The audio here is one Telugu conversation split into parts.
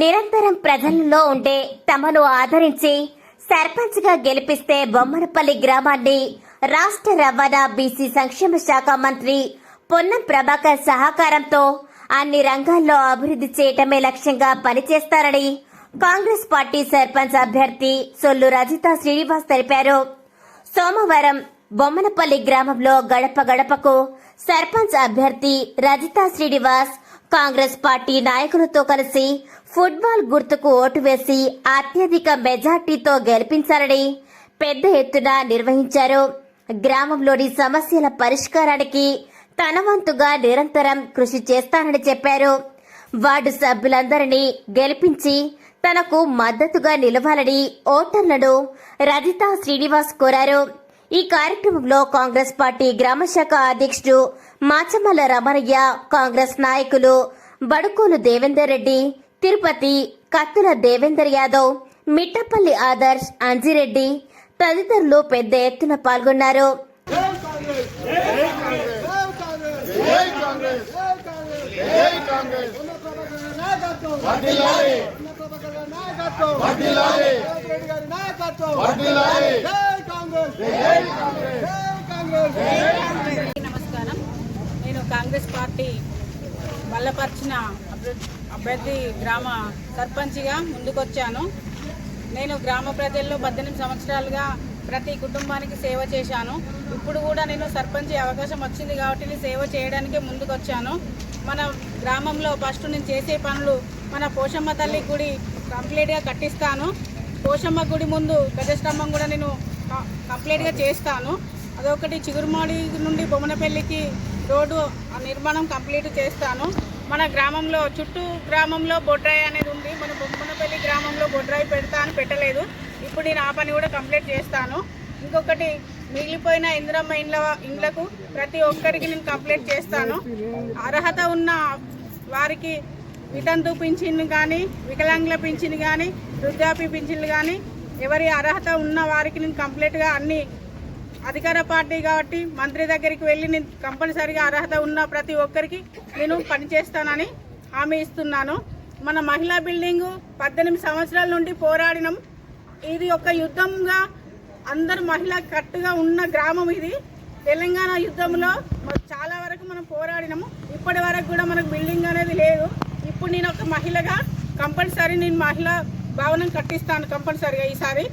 నిరంతరం ప్రజల్లో ఉండే తమను ఆదరించి సర్పంచ్గా గెలిపిస్తే బొమ్మనపల్లి గ్రామాన్ని రాష్ట్ర రవాణా బీసీ సంక్షేమ శాఖ మంత్రి పొన్నం ప్రభాకర్ సహకారంతో అన్ని రంగాల్లో అభివృద్ధి చేయటమే లక్ష్యంగా పనిచేస్తారని కాంగ్రెస్ పార్టీ సర్పంచ్ అభ్యర్థి సొల్లు రజిత శ్రీనివాస్ తెలిపారు. సోమవారం బొమ్మనపల్లి గ్రామంలో గడప గడపకు సర్పంచ్ అభ్యర్థి రజిత శ్రీనివాస్ కాంగ్రెస్ పార్టీ నాయకులతో కలిసి ఫుట్బాల్ గుర్తుకు ఓటు వేసి అత్యధిక మెజార్టీతో గెలిపించాలని పెద్ద ఎత్తున నిర్వహించారు. గ్రామంలోని సమస్యల పరిష్కారానికి తన వంతుగా నిరంతరం కృషి చేస్తానని చెప్పారు. వార్డు సభ్యులందరినీ గెలిపించి తనకు మద్దతుగా నిలవాలని ఓటర్లను రజితా శ్రీనివాస్ కోరారు. ఈ కార్యక్రమంలో కాంగ్రెస్ పార్టీ గ్రామశాఖ అధ్యక్షుడు మాచమల్ల రమణయ్య కాంగ్రెస్ నాయకులు బడుకోలు దేవేందర్ రెడ్డి తిరుపతి కత్తుల దేవేందర్ యాదవ్ మిట్టపల్లి ఆదర్శ్ అంజిరెడ్డి తదితరులు పెద్ద ఎత్తున పాల్గొన్నారు జై నమస్కారం. నేను కాంగ్రెస్ పార్టీ బలపరిచిన అభ్యర్థి- అభ్యర్థి గ్రామ సర్పంచ్గా ముందుకొచ్చాను. నేను గ్రామ ప్రజల్లో పద్దెనిమిది సంవత్సరాలుగా ప్రతి కుటుంబానికి సేవ చేశాను. ఇప్పుడు కూడా నేను సర్పంచ్ అవకాశం వచ్చింది కాబట్టి నేను సేవ చేయడానికే ముందుకొచ్చాను. మన గ్రామంలో ఫస్ట్ నేను చేసే పనులు మన పోషమ్మ తల్లి గుడి కంప్లీట్గా కట్టిస్తాను. పోషమ్మ గుడి ముందు గజస్తంభం కూడా నేను కంప్లీట్గా చేస్తాను. అదొకటి చిగురుమాడి నుండి బొమ్మనపల్లికి రోడ్డు ఆ నిర్మాణం కంప్లీట్ చేస్తాను. మన గ్రామంలో చుట్టూ గ్రామంలో బొడ్రాయి అనేది ఉంది. మన బొమ్మనపల్లి గ్రామంలో బొడ్రాయి పెడతా అని పెట్టలేదు. ఇప్పుడు నేను ఆ పని కూడా కంప్లీట్ చేస్తాను. ఇంకొకటి మిగిలిపోయిన ఇందిరమ్మ ఇండ్ల ఇండ్లకు ప్రతి ఒక్కరికి నేను కంప్లీట్ చేస్తాను. అర్హత ఉన్న వారికి వితంతు పింఛన్ కానీ వికలాంగుల పింఛన్ కానీ వృద్ధాప్య పింఛన్లు కానీ ఎవరి అర్హత ఉన్న వారికి నేను కంప్లీట్గా అన్ని అధికార పార్టీ కాబట్టి మంత్రి దగ్గరికి వెళ్ళి నేను కంపల్సరిగా అర్హత ఉన్న ప్రతి ఒక్కరికి నేను పనిచేస్తానని హామీ ఇస్తున్నాను. మన మహిళా బిల్డింగు పద్దెనిమిది సంవత్సరాల నుండి పోరాడినాం. ఇది ఒక యుద్ధంగా అందరు మహిళ కట్టుగా ఉన్న గ్రామం ఇది. తెలంగాణ యుద్ధంలో చాలా వరకు మనం పోరాడినాము. ఇప్పటి వరకు కూడా మనకు బిల్డింగ్ అనేది లేదు. ఇప్పుడు నేను ఒక మహిళగా కంపల్సరీ నేను మహిళ భవనం కట్టిస్తాను కంపల్సరిగా ఈసారి.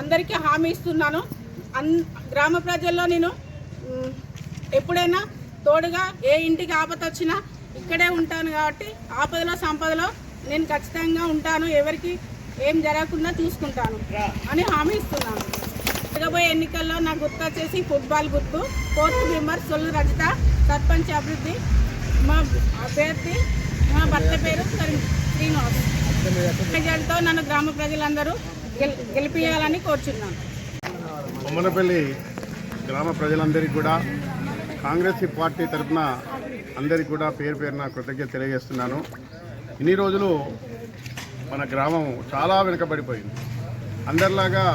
అందరికీ హామీ ఇస్తున్నాను. అన్ గ్రామ ప్రజల్లో నేను ఎప్పుడైనా తోడుగా ఏ ఇంటికి ఆపద వచ్చినా ఇక్కడే ఉంటాను కాబట్టి ఆపదలో సంపదలో నేను ఖచ్చితంగా ఉంటాను. ఎవరికి ఏం జరగకుండా చూసుకుంటాను అని హామీ ఇస్తున్నాను. జరగబోయే ఎన్నికల్లో నా గుర్తు వచ్చేసి ఫుట్బాల్ గుర్తు ఫోర్త్ మెంబర్ సొల్లు రజిత సర్పంచ్ అభివృద్ధి మా అభ్యర్థి మా భర్త పేరు శ్రీనివాస్. ప్రజలతో నన్ను గ్రామ ప్రజలందరూ గెలిపించాలని కోరుచున్నాను. బొమ్మలపల్లి గ్రామ ప్రజలందరికీ కూడా కాంగ్రెస్ పార్టీ తరఫున అందరికీ కూడా పేరు పేరున కృతజ్ఞత తెలియజేస్తున్నాను. ఇన్ని రోజులు మన గ్రామం చాలా వెనుకబడిపోయింది. అందరిలాగా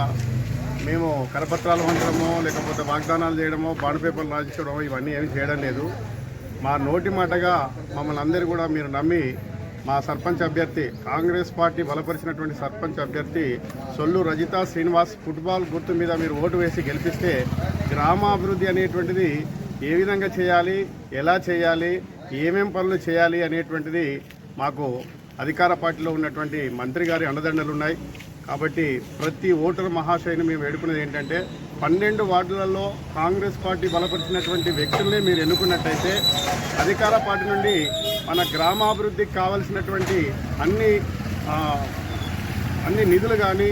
మేము కరపత్రాలు పంచడమో లేకపోతే వాగ్దానాలు చేయడమో బాండ్ పేపర్లు రాయించడమో ఇవన్నీ ఏమీ చేయడం లేదు. మా నోటి మాటగా మమ్మల్ని అందరూ కూడా మీరు నమ్మి మా సర్పంచ్ అభ్యర్థి కాంగ్రెస్ పార్టీ బలపరిచినటువంటి సర్పంచ్ అభ్యర్థి సొల్లు రజిత శ్రీనివాస్ ఫుట్బాల్ గుర్తు మీద మీరు ఓటు వేసి గెలిపిస్తే గ్రామాభివృద్ధి అనేటువంటిది ఏ విధంగా చేయాలి ఎలా చేయాలి ఏమేం పనులు చేయాలి అనేటువంటిది మాకు అధికార పార్టీలో ఉన్నటువంటి మంత్రి గారి అండదండలు ఉన్నాయి కాబట్టి ప్రతి ఓటరు మహాశయని మేము వేడుకునేది ఏంటంటే పన్నెండు వార్డులలో కాంగ్రెస్ పార్టీ బలపరిచినటువంటి వ్యక్తుల్ని మీరు ఎన్నుకున్నట్టయితే అధికార పార్టీ నుండి మన గ్రామాభివృద్ధికి కావలసినటువంటి అన్ని అన్ని నిధులు కానీ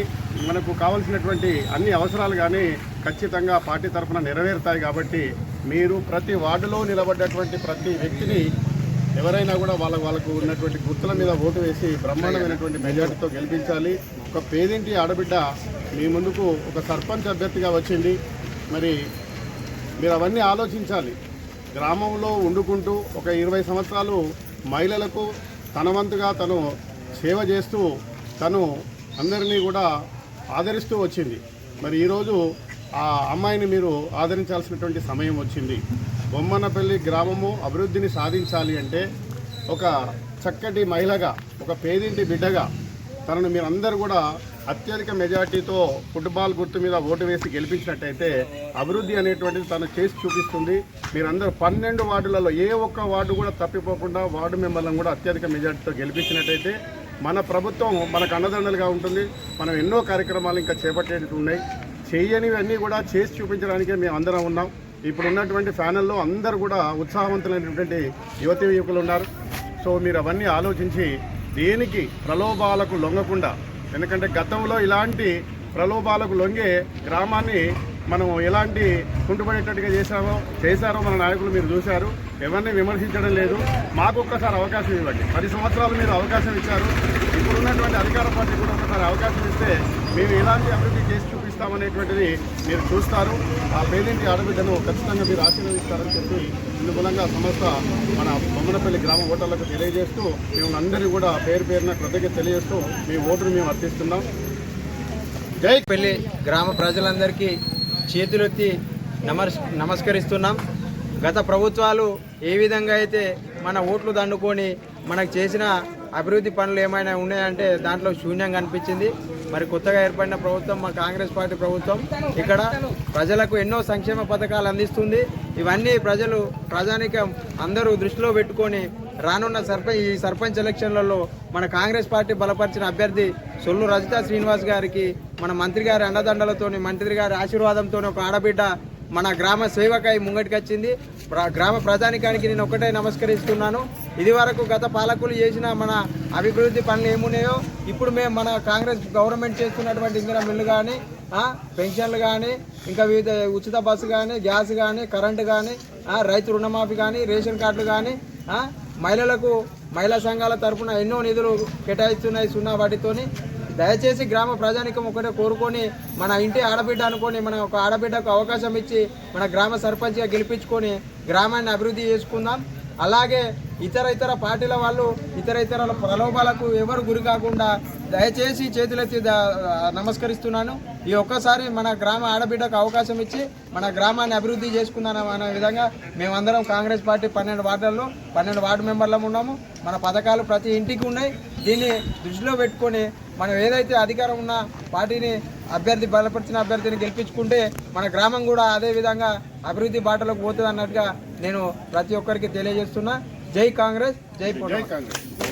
మనకు కావలసినటువంటి అన్ని అవసరాలు కానీ ఖచ్చితంగా పార్టీ తరఫున నెరవేరుతాయి కాబట్టి మీరు ప్రతి వార్డులో నిలబడ్డటువంటి ప్రతి వ్యక్తిని ఎవరైనా కూడా వాళ్ళ వాళ్ళకు ఉన్నటువంటి గుర్తుల మీద ఓటు వేసి బ్రహ్మాండమైనటువంటి మెజార్టీతో గెలిపించాలి. ఒక పేదింటి ఆడబిడ్డ మీ ముందుకు ఒక సర్పంచ్ అభ్యర్థిగా వచ్చింది. మరి మీరు అవన్నీ ఆలోచించాలి. గ్రామంలో వండుకుంటూ ఒక ఇరవై సంవత్సరాలు మహిళలకు తన వంతుగా తను సేవ చేస్తూ తను అందరినీ కూడా ఆదరిస్తూ వచ్చింది. మరి ఈరోజు ఆ అమ్మాయిని మీరు ఆదరించాల్సినటువంటి సమయం వచ్చింది. బొమ్మనపల్లి గ్రామము అభివృద్ధిని సాధించాలి అంటే ఒక చక్కటి మహిళగా ఒక పేదింటి బిడ్డగా తనను మీరందరూ కూడా అత్యధిక మెజార్టీతో ఫుట్బాల్ గుర్తు మీద ఓటు వేసి గెలిపించినట్టయితే అభివృద్ధి అనేటువంటిది తను చేసి చూపిస్తుంది. మీరందరూ పన్నెండు వార్డులలో ఏ ఒక్క వార్డు కూడా తప్పిపోకుండా వార్డు మెంబర్లను కూడా అత్యధిక మెజార్టీతో గెలిపించినట్టయితే మన ప్రభుత్వం మనకు అన్నదండలుగా ఉంటుంది. మనం ఎన్నో కార్యక్రమాలు ఇంకా చేపట్టేవి ఉన్నాయి. చేయనివన్నీ కూడా చేసి చూపించడానికే మేము అందరం ఉన్నాం. ఇప్పుడు ఉన్నటువంటి ప్యానెల్లో అందరూ కూడా ఉత్సాహవంతులైనటువంటి యువతి యువకులు ఉన్నారు. సో మీరు అవన్నీ ఆలోచించి దేనికి ప్రలోభాలకు లొంగకుండా ఎందుకంటే గతంలో ఇలాంటి ప్రలోభాలకు లొంగే గ్రామాన్ని మనం ఎలాంటి కుంటుపడేటట్టుగా చేశామో చేశారో మన నాయకులు మీరు చూశారు. ఎవరిని విమర్శించడం లేదు. మాకు ఒక్కసారి అవకాశం ఇవ్వండి. పది సంవత్సరాలు మీరు అవకాశం ఇచ్చారు. ఇప్పుడున్నటువంటి అధికార పార్టీ కూడా ఒకసారి అవకాశం ఇస్తే మేము ఎలాంటి అభివృద్ధి చేసి చూపిస్తామనేటువంటిది మీరు చూస్తారు. ఆ పేదింటి ఆడబిడ్డను ఖచ్చితంగా మీరు ఆశీర్వదిస్తారని చెప్పి ఇందుమూలంగా సంస్థ మన బొమ్మనపల్లి గ్రామ ఓటర్లకు తెలియజేస్తూ మేము అందరినీ కూడా పేరు పేరున కృతజ్ఞత తెలియజేస్తూ మీ ఓటును మేము అర్థిస్తున్నాం జై పెళ్ళి గ్రామ ప్రజలందరికీ చేతులెత్తి నమస్ నమస్కరిస్తున్నాం. గత ప్రభుత్వాలు ఏ విధంగా అయితే మన ఓట్లు దండుకొని మనకు చేసిన అభివృద్ధి పనులు ఏమైనా ఉన్నాయంటే దాంట్లో శూన్యంగా అనిపించింది. మరి కొత్తగా ఏర్పడిన ప్రభుత్వం మా కాంగ్రెస్ పార్టీ ప్రభుత్వం ఇక్కడ ప్రజలకు ఎన్నో సంక్షేమ పథకాలు అందిస్తుంది. ఇవన్నీ ప్రజలు ప్రజానికం అందరూ దృష్టిలో పెట్టుకొని రానున్న సర్పంచ్ ఈ సర్పంచ్ ఎలక్షన్లలో మన కాంగ్రెస్ పార్టీ బలపరిచిన అభ్యర్థి సొల్లు రజిత శ్రీనివాస్ గారికి మన మంత్రి గారి అండదండలతోని మంత్రి గారి ఆశీర్వాదంతో ఒక ఆడబిడ్డ మన గ్రామ సేవకై ముంగటికి వచ్చింది. గ్రామ ప్రజానికానికి నేను ఒకటే నమస్కరిస్తున్నాను. ఇది వరకు గత పాలకులు చేసిన మన అభివృద్ధి పనులు ఏమున్నాయో ఇప్పుడు మేము మన కాంగ్రెస్ గవర్నమెంట్ చేస్తున్నటువంటి ఇందిరా మిల్లు కానీ పెన్షన్లు కానీ ఇంకా వివిధ ఉచిత బస్సు కానీ గ్యాస్ కానీ కరెంటు కానీ రైతు రుణమాఫీ కానీ రేషన్ కార్డులు కానీ మహిళలకు మహిళా సంఘాల తరపున ఎన్నో నిధులు కేటాయిస్తున్నాయి సున్నా వాటితోని. దయచేసి గ్రామ ప్రజానికం ఒకటే కోరుకొని మన ఇంటి ఆడబిడ్డ అనుకొని మన ఒక ఆడబిడ్డకు అవకాశం ఇచ్చి మన గ్రామ సర్పంచ్గా గెలిపించుకొని గ్రామాన్ని అభివృద్ధి చేసుకుందాం. అలాగే ఇతర ఇతర పార్టీల వాళ్ళు ఇతర ఇతర ప్రలోభాలకు ఎవరు గురి కాకుండా దయచేసి చేతులెత్తి నమస్కరిస్తున్నాను. ఈ ఒక్కసారి మన గ్రామ ఆడబిడ్డకు అవకాశం ఇచ్చి మన గ్రామాన్ని అభివృద్ధి చేసుకుందాం అనే విధంగా మేమందరం కాంగ్రెస్ పార్టీ పన్నెండు వార్డుల్లో పన్నెండు వార్డు మెంబర్లం ఉన్నాము. మన పథకాలు ప్రతి ఇంటికి ఉన్నాయి. దీన్ని దృష్టిలో పెట్టుకొని మనం ఏదైతే అధికారం ఉన్న పార్టీని అభ్యర్థి బలపరిచిన అభ్యర్థిని గెలిపించుకుంటే మన గ్రామం కూడా అదే విధంగా అభివృద్ధి బాటలోకి పోతుంది అన్నట్టుగా నేను ప్రతి ఒక్కరికి తెలియజేస్తున్నా. జై కాంగ్రెస్ జై కాంగ్రెస్.